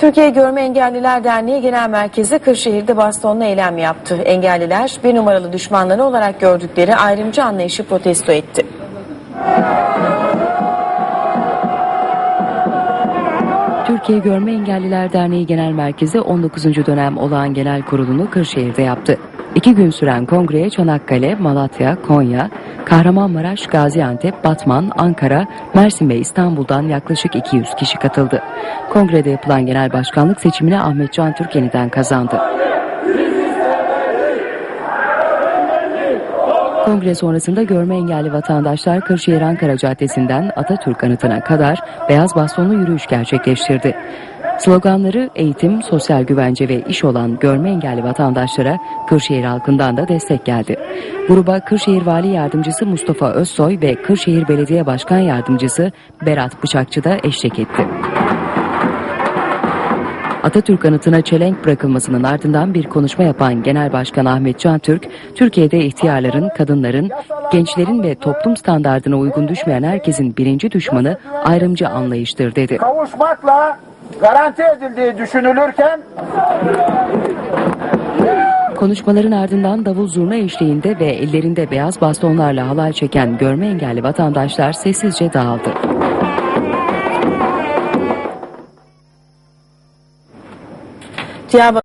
Türkiye Görme Engelliler Derneği Genel Merkezi Kırşehir'de bastonlu eylem yaptı. Engelliler bir numaralı düşmanları olarak gördükleri ayrımcı anlayışı protesto etti. Türkiye Görme Engelliler Derneği Genel Merkezi 19. dönem olağan genel kurulunu Kırşehir'de yaptı. İki gün süren kongreye Çanakkale, Malatya, Konya, Kahramanmaraş, Gaziantep, Batman, Ankara, Mersin ve İstanbul'dan yaklaşık 200 kişi katıldı. Kongrede yapılan genel başkanlık seçimini Ahmet Can Türk yeniden kazandı. Kongre sonrasında görme engelli vatandaşlar Kırşehir Ankara Caddesi'nden Atatürk Anıtı'na kadar beyaz bastonlu yürüyüş gerçekleştirdi. Sloganları eğitim, sosyal güvence ve iş olan görme engelli vatandaşlara Kırşehir halkından da destek geldi. Gruba Kırşehir Vali Yardımcısı Mustafa Özsoy ve Kırşehir Belediye Başkan Yardımcısı Berat Bıçakçı da eşlik etti. Atatürk anıtına çelenk bırakılmasının ardından bir konuşma yapan Genel Başkan Ahmet Can Türk, Türkiye'de ihtiyarların, kadınların, gençlerin ve toplum standardına uygun düşmeyen herkesin birinci düşmanı ayrımcı anlayıştır dedi. kavuşmakla garanti edildiği düşünülürken Konuşmaların ardından davul zurna eşliğinde ve ellerinde beyaz bastonlarla halay çeken görme engelli vatandaşlar sessizce dağıldı. Diyarbakır